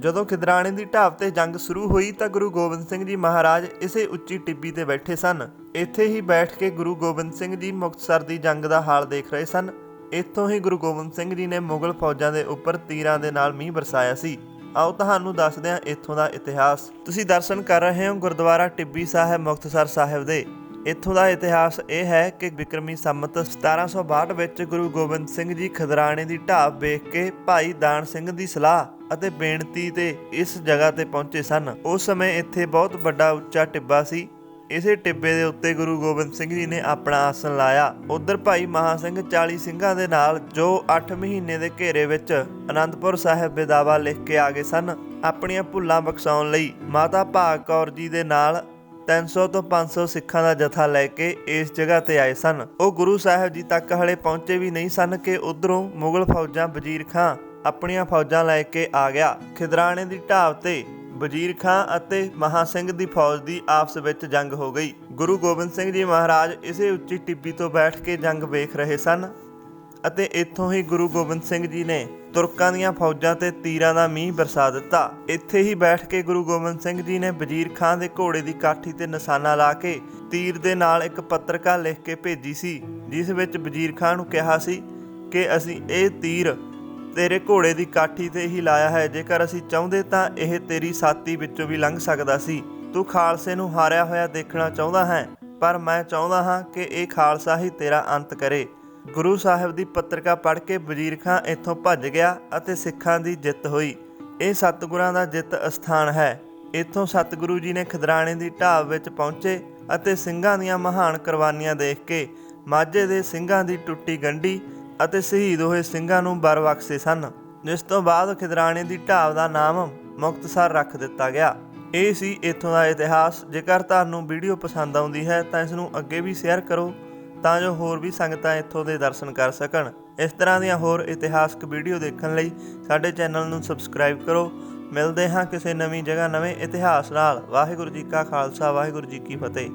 ਜਦੋਂ ਖਿਦਰਾਣੇ ਦੀ ਢਾਬ ਤੇ ਜੰਗ ਸ਼ੁਰੂ ਹੋਈ ਤਾਂ ਗੁਰੂ ਗੋਬਿੰਦ ਸਿੰਘ ਜੀ ਮਹਾਰਾਜ ਇਸੇ ਉੱਚੀ ਟਿੱਬੀ ਤੇ ਬੈਠੇ ਸਨ। ਇੱਥੇ ਹੀ ਬੈਠ ਕੇ ਗੁਰੂ ਗੋਬਿੰਦ ਸਿੰਘ ਜੀ ਮੁਕਤਸਰ ਦੀ ਜੰਗ ਦਾ ਹਾਲ ਦੇਖ ਰਹੇ ਸਨ। ਇੱਥੋਂ ਹੀ ਗੁਰੂ ਗੋਬਿੰਦ ਸਿੰਘ ਜੀ ਨੇ ਮੁਗਲ ਫੌਜਾਂ ਦੇ ਉੱਪਰ ਤੀਰਾਂ ਦੇ ਨਾਲ ਮੀਂਹ ਵਰਸਾਇਆ ਸੀ। ਆਓ ਤੁਹਾਨੂੰ ਦੱਸਦੇ ਹਾਂ ਇੱਥੋਂ ਦਾ ਇਤਿਹਾਸ। ਤੁਸੀਂ ਦਰਸ਼ਨ ਕਰ ਰਹੇ ਹੋ ਗੁਰਦੁਆਰਾ ਟਿੱਬੀ ਸਾਹਿਬ ਮੁਕਤਸਰ ਸਾਹਿਬ ਦੇ। ਇੱਥੋਂ ਦਾ ਇਤਿਹਾਸ ਇਹ ਹੈ ਕਿ ਵਿਕਰਮੀ ਸੰਮਤ 1762 ਵਿੱਚ ਗੁਰੂ ਗੋਬਿੰਦ ਸਿੰਘ ਜੀ ਖਦਰਾਣੇ ਦੀ ਢਾਬ ਵੇਖ ਕੇ ਭਾਈ ਦਾਨ ਸਿੰਘ ਦੀ ਸਲਾਹ ਅਤੇ ਬੇਨਤੀ ਤੇ ਇਸ ਜਗ੍ਹਾ ਤੇ ਪਹੁੰਚੇ ਸਨ। ਉਸ ਸਮੇਂ ਇੱਥੇ ਬਹੁਤ ਵੱਡਾ ਉੱਚਾ ਟਿੱਬਾ ਸੀ। ਇਸੇ ਟਿੱਬੇ ਦੇ ਉੱਤੇ ਗੁਰੂ ਗੋਬਿੰਦ ਸਿੰਘ ਜੀ ਨੇ ਆਪਣਾ ਆਸਣ ਲਾਇਆ। ਉਧਰ ਭਾਈ ਮਹਾ ਸਿੰਘ 40 ਸਿੰਘਾਂ ਦੇ ਨਾਲ ਜੋ 8 ਮਹੀਨੇ ਦੇ ਘੇਰੇ ਵਿੱਚ ਅਨੰਦਪੁਰ ਸਾਹਿਬ ਬੇਦਾਵਾ ਲਿਖ ਕੇ ਆ ਗਏ ਸਨ, ਆਪਣੀਆਂ ਭੁੱਲਾਂ ਬਖਸ਼ਾਉਣ ਲਈ ਮਾਤਾ ਭਾਗ ਕੌਰ ਜੀ ਦੇ ਨਾਲ 300 ਤੋਂ 500 ਸਿੱਖਾਂ ਦਾ ਜਥਾ ਲੈ ਕੇ ਇਸ ਜਗ੍ਹਾ ਤੇ ਆਏ ਸਨ। ਉਹ ਗੁਰੂ ਸਾਹਿਬ ਜੀ ਤੱਕ ਹਲੇ ਪਹੁੰਚੇ ਵੀ ਨਹੀਂ ਸਨ ਕਿ ਉਧਰੋਂ ਮੁਗਲ ਫੌਜਾਂ ਵਜ਼ੀਰ ਖਾਂ ਆਪਣੀਆਂ ਫੌਜਾਂ ਲੈ ਕੇ ਆ ਗਿਆ। ਖਿਦਰਾਣੇ ਦੀ ਢਾਬ ਤੇ ਵਜ਼ੀਰ ਖਾਂ ਅਤੇ ਮਹਾ ਸਿੰਘ ਦੀ ਫੌਜ ਦੀ ਆਪਸ ਵਿੱਚ ਜੰਗ ਹੋ ਗਈ। ਗੁਰੂ ਗੋਬਿੰਦ ਸਿੰਘ ਜੀ ਮਹਾਰਾਜ ਇਸੇ ਉੱਚੀ ਟਿੱਬੀ ਤੋਂ ਬੈਠ ਕੇ ਜੰਗ ਵੇਖ ਰਹੇ ਸਨ ਅਤੇ ਇੱਥੋਂ ਹੀ ਗੁਰੂ ਗੋਬਿੰਦ ਸਿੰਘ ਜੀ ਨੇ ਤੁਰਕਾਂ ਦੀਆਂ ਫੌਜਾਂ ਤੇ ਤੀਰਾਂ ਦਾ ਮੀਂਹ ਬਰਸਾ ਦਿੱਤਾ। ਇੱਥੇ ਹੀ ਬੈਠ ਕੇ ਗੁਰੂ ਗੋਬਿੰਦ ਸਿੰਘ ਜੀ ਨੇ ਵਜ਼ੀਰ ਖਾਂ ਦੇ ਘੋੜੇ ਦੀ ਕਾਠੀ ਤੇ ਨਿਸ਼ਾਨਾ ਲਾ ਕੇ ਤੀਰ ਦੇ ਨਾਲ ਇੱਕ ਪੱਤਰਕਾ ਲਿਖ ਕੇ ਭੇਜੀ ਸੀ, ਜਿਸ ਵਿੱਚ ਵਜ਼ੀਰ ਖਾਂ ਨੂੰ ਕਿਹਾ ਸੀ ਕਿ ਅਸੀਂ ਇਹ ਤੀਰ ਤੇਰੇ ਘੋੜੇ ਦੀ ਕਾਠੀ ਤੇ ਹੀ ਲਾਇਆ ਹੈ। ਜੇਕਰ ਅਸੀਂ ਚਾਹੁੰਦੇ ਤਾਂ ਇਹ ਤੇਰੀ ਸਾਥੀ ਵਿੱਚੋਂ ਵੀ ਲੰਘ ਸਕਦਾ ਸੀ। ਤੂੰ ਖਾਲਸੇ ਨੂੰ ਹਾਰਿਆ ਹੋਇਆ ਦੇਖਣਾ ਚਾਹੁੰਦਾ ਹੈ, ਪਰ ਮੈਂ ਚਾਹੁੰਦਾ ਹਾਂ ਕਿ ਇਹ ਖਾਲਸਾ ਹੀ ਤੇਰਾ ਅੰਤ ਕਰੇ। ਗੁਰੂ ਸਾਹਿਬ ਦੀ ਪੱਤਰਕਾ ਪੜ੍ਹ ਕੇ ਵਜ਼ੀਰ ਖਾਂ ਇੱਥੋਂ ਭੱਜ ਗਿਆ ਅਤੇ ਸਿੱਖਾਂ ਦੀ ਜਿੱਤ ਹੋਈ। ਇਹ ਸਤਿਗੁਰਾਂ ਦਾ ਜਿੱਤ ਅਸਥਾਨ ਹੈ। ਇੱਥੋਂ ਸਤਿਗੁਰੂ ਜੀ ਨੇ ਖਦਰਾਣੇ ਦੀ ਢਾਬ ਵਿੱਚ ਪਹੁੰਚੇ ਅਤੇ ਸਿੰਘਾਂ ਦੀਆਂ ਮਹਾਨ ਕੁਰਬਾਨੀਆਂ ਦੇਖ ਕੇ ਮਾਝੇ ਦੇ ਸਿੰਘਾਂ ਦੀ ਟੁੱਟੀ ਗੰਢੀ ਅਤੇ ਸ਼ਹੀਦ ਹੋਏ ਸਿੰਘਾਂ ਨੂੰ ਬਰ ਬਖਸ਼ੇ ਸਨ। ਜਿਸ ਤੋਂ ਬਾਅਦ ਖਿਦਰਾਣੇ ਦੀ ਢਾਬ ਦਾ ਨਾਮ ਮੁਕਤਸਰ ਰੱਖ ਦਿੱਤਾ ਗਿਆ। ਇਹ ਸੀ ਇੱਥੋਂ ਦਾ ਇਤਿਹਾਸ। ਜੇਕਰ ਤੁਹਾਨੂੰ ਵੀਡੀਓ ਪਸੰਦ ਆਉਂਦੀ ਹੈ, ਤਾਂ ਇਸ ਨੂੰ ਅੱਗੇ ਵੀ ਸ਼ੇਅਰ ਕਰੋ, ਤਾਂ ਜੋ ਹੋਰ ਵੀ ਸੰਗਤਾਂ ਇੱਥੋਂ ਦੇ ਦਰਸ਼ਨ ਕਰ ਸਕਣ। ਇਸ ਤਰ੍ਹਾਂ ਦੀਆਂ ਹੋਰ ਇਤਿਹਾਸਕ ਵੀਡੀਓ ਦੇਖਣ ਲਈ ਸਾਡੇ ਚੈਨਲ ਨੂੰ ਸਬਸਕ੍ਰਾਈਬ ਕਰੋ। ਮਿਲਦੇ ਹਾਂ ਕਿਸੇ ਨਵੀਂ ਜਗ੍ਹਾ ਨਵੇਂ ਇਤਿਹਾਸ ਨਾਲ। ਵਾਹਿਗੁਰੂ ਜੀ ਕਾ ਖਾਲਸਾ, ਵਾਹਿਗੁਰੂ ਜੀ ਕੀ ਫਤਿਹ।